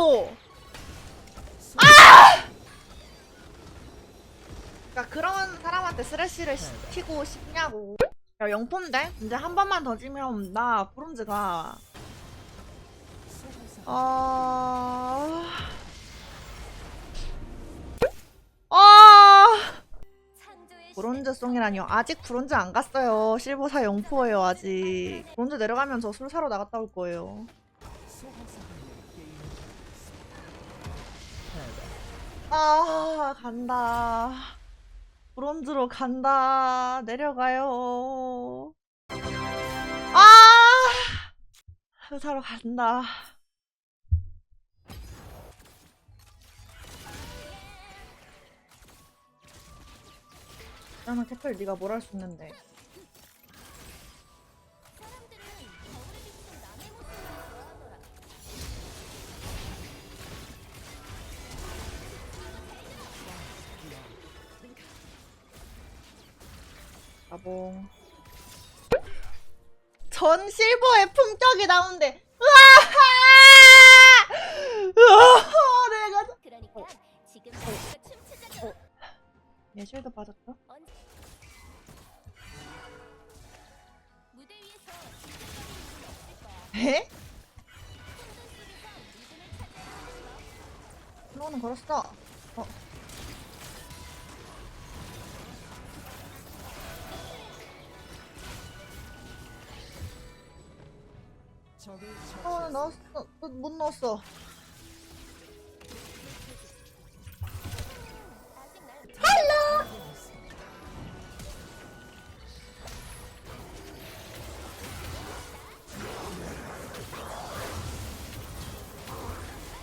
싶냐고! 아! 그러니까 그런 사람한테 스레시를 시키고 싶냐고. 야, 영포인데? 이제 한 번만 더 지면 나 브론즈가 어... 아... 브론즈 송이라니요. 아직 브론즈 안 갔어요. 실버사 영포예요, 아직. 브론즈 내려가면서 술 사러 나갔다 올 거예요. 아, 간다. 브론즈로 간다. 내려가요. 아! 술 사러 간다. 나는 캐플 네가 뭘 할 수 있는데. 나봉. 전 실버의 품격이 나온대. 으아! 으아! 내가 그러니까 지금 춤추자고 쉴드 빠졌다. 언제 무대 위에서 지켜버릴 일은 없을 거야. 에? 혼돈 속에서 리듬을 찾아 플로우는 걸었어. 어. 어, 넣었어. 못- 못 넣었어.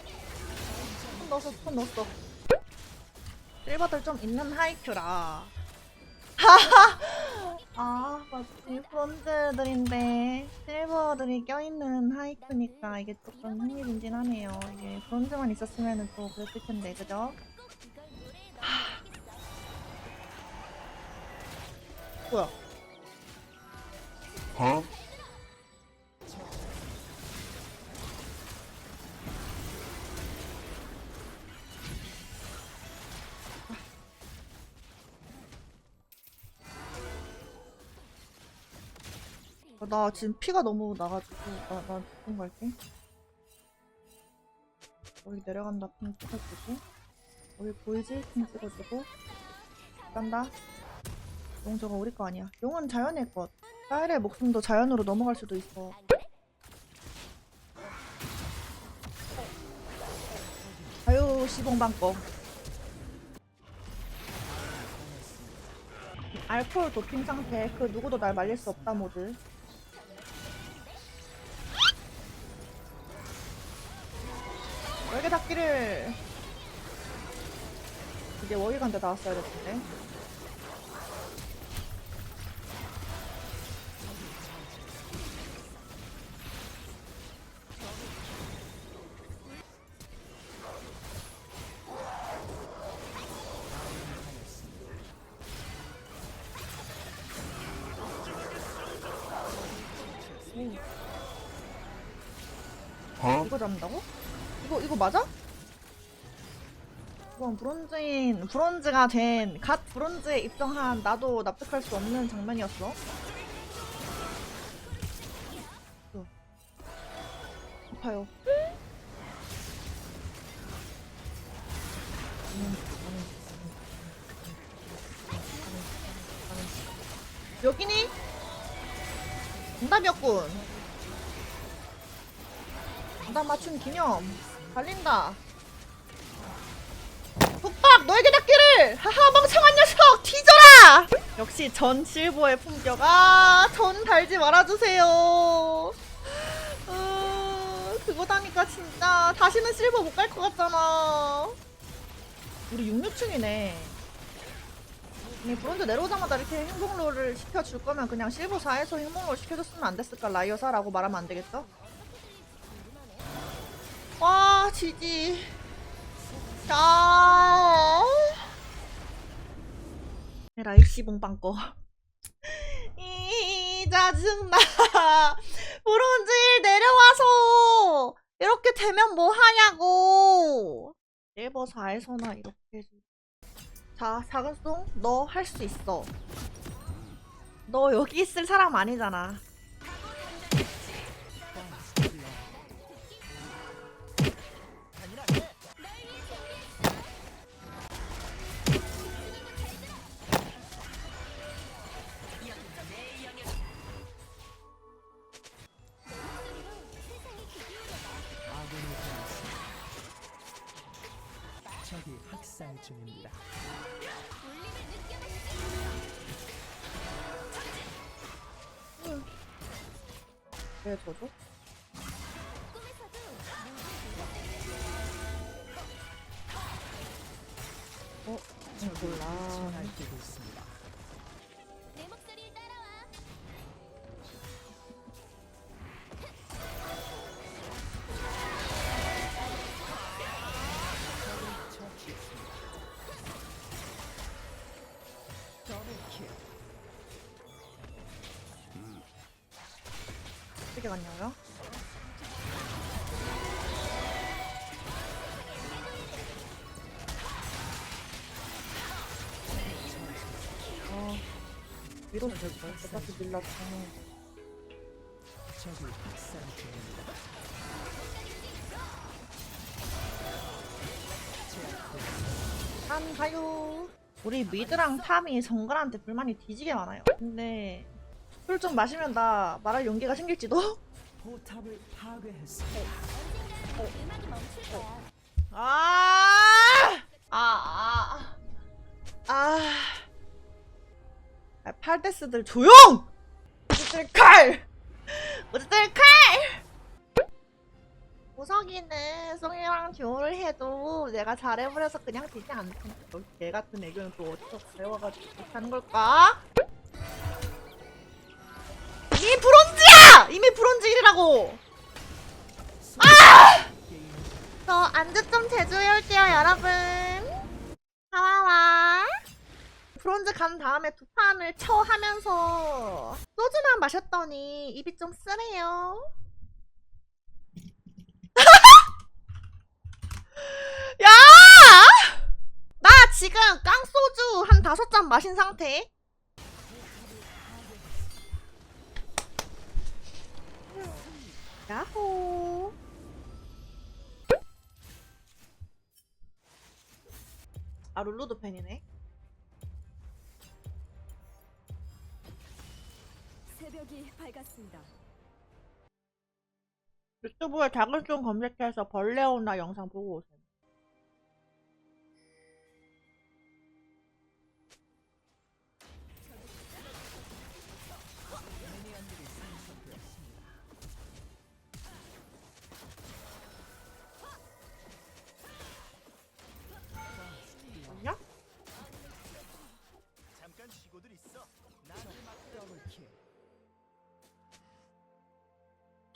날손 넣었어, 손 넣었어. 실버들 좀 있는 하이큐라. 아, 맞지. 브론즈들인데, 실버들이 껴있는 하이큐니까 이게 조금 흥미진진하네요. 이게 브론즈만 있었으면 또 그랬을 텐데, 그죠? 노래에 넣어야겠어. 나 지금 피가 너무 나가지고, 나, 나 조금 갈게. 여기 내려간다, 핑 찍어주고. 여기 보이지? 핑 찍어주고. 간다. 용 저거 우리 거 아니야. 용은 자연의 것. 사일의 목숨도 자연으로 넘어갈 수도 있어. 아유, 시봉방 거. 알코올 도핑 상태. 그 누구도 날 말릴 수 없다 모드. 월계 닫기를 이제 월계간데 나왔어야 될 텐데. Huh? 이거 잡는다고? 이거 이거 맞아? 이건 브론즈인 브론즈가 된 갓 브론즈에 입성한 나도 납득할 수 없는 장면이었어. 또. 아파요. 여기니? 정답이었군. 정답 맞춘 기념. 달린다. 독박 너에게 닿기를! 하하 멍청한 녀석! 뒤져라! 역시 전 실버의 품격. 아, 전 달지 말아주세요. 어, 그거 다니까 진짜 다시는 실버 못 갈 것 같잖아. 우리 66층이네. 이 브론즈 내려오자마자 이렇게 행복롤을 시켜줄 거면 그냥 실버 4에서 행복롤 시켜줬으면 안 됐을까 라이어사라고 말하면 안 되겠어? 와 지지 자 라이시 봉빵 거. 이 짜증나. 브론즈 1 내려와서 이렇게 되면 뭐 하냐고! 네이버 4에서나 이렇게 해줘. 자, 작은 송, 너 할 수 있어. 너 여기 있을 사람 아니잖아. 적이 학살 중입니다. 왜 저죠? 어? 응, 몰라. 날뛰고 있습니다. 어떻게 갔냐고요? 어, 위로 될걸? 어차피 밀라 저는 적이 학살 중입니다. 안 가요. 우리 미드랑 탐이 정글한테 불만이 뒤지게 많아요. 근데 술 좀 마시면 나 말할 용기가 생길지도? 포탑을 파괴했습니다. 언젠가 음악이 멈출 거야. 아! 아, 아, 아. 아, 팔데스들 조용! 무지들 칼! 무지들 칼! 보석이는 송이랑 듀오를 해도 내가 잘해버려서 그냥 되지 않던데 개 같은 애교는 또 어디서 배워가지고 못하는 걸까? 이미 브론즈 1이라고! 저 안주 좀 제조해 올게요, 여러분. 하와와. 브론즈 간 다음에 두 판을 쳐 하면서 소주만 마셨더니 입이 좀 쓰네요. 야! 나 지금 깡소주 한 다섯 잔 마신 상태. 야호. 아 룰루도 팬이네. 새벽이 밝았습니다. 유튜브에 작은 좀 검색해서 벌레 오나 영상 보고 오세요.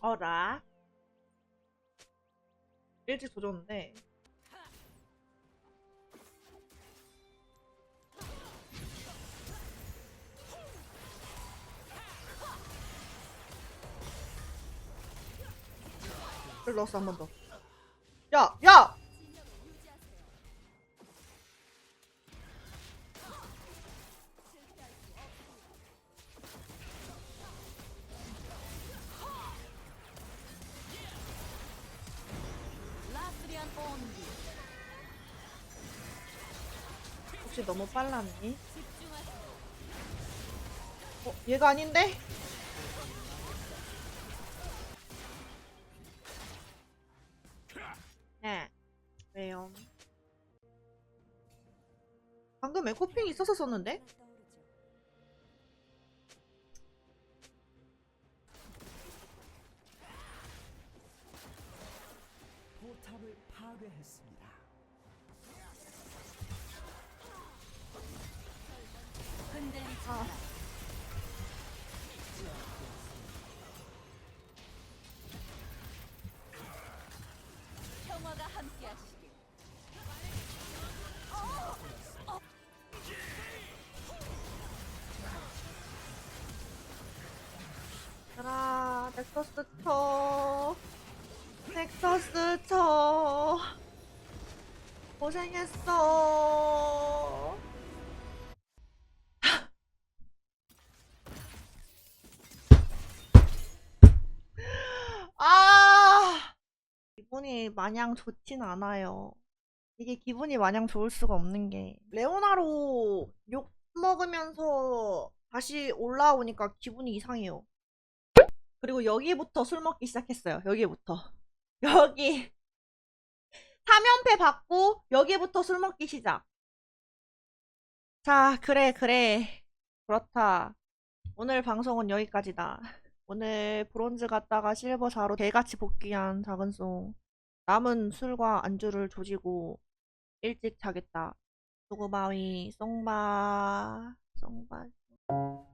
어라. 일찍 조졌는데. 를 넣었어 한번 더. 야, 야! 혹시 너무 빨랐니? 어, 얘가 아닌데? 네. 왜요? 방금 에코핑 있어서 썼는데? 아. 마. 평화가 함께하시길. 얘들아, 넥서스 쳐. 넥서스 쳐 고생했어 기분이 마냥 좋진 않아요 이게 기분이 마냥 좋을 수가 없는 게 레오나로 욕 먹으면서 다시 올라오니까 기분이 이상해요 그리고 여기부터 술 먹기 시작했어요. 여기부터. 여기. 3연패 받고 여기부터 술 먹기 시작. 자, 그래, 그래. 그렇다. 오늘 방송은 여기까지다. 오늘 브론즈 갔다가 실버 4로 개같이 복귀한 작은송. 남은 술과 안주를 조지고 일찍 자겠다. 수고바위, 쏭바, 쏭바.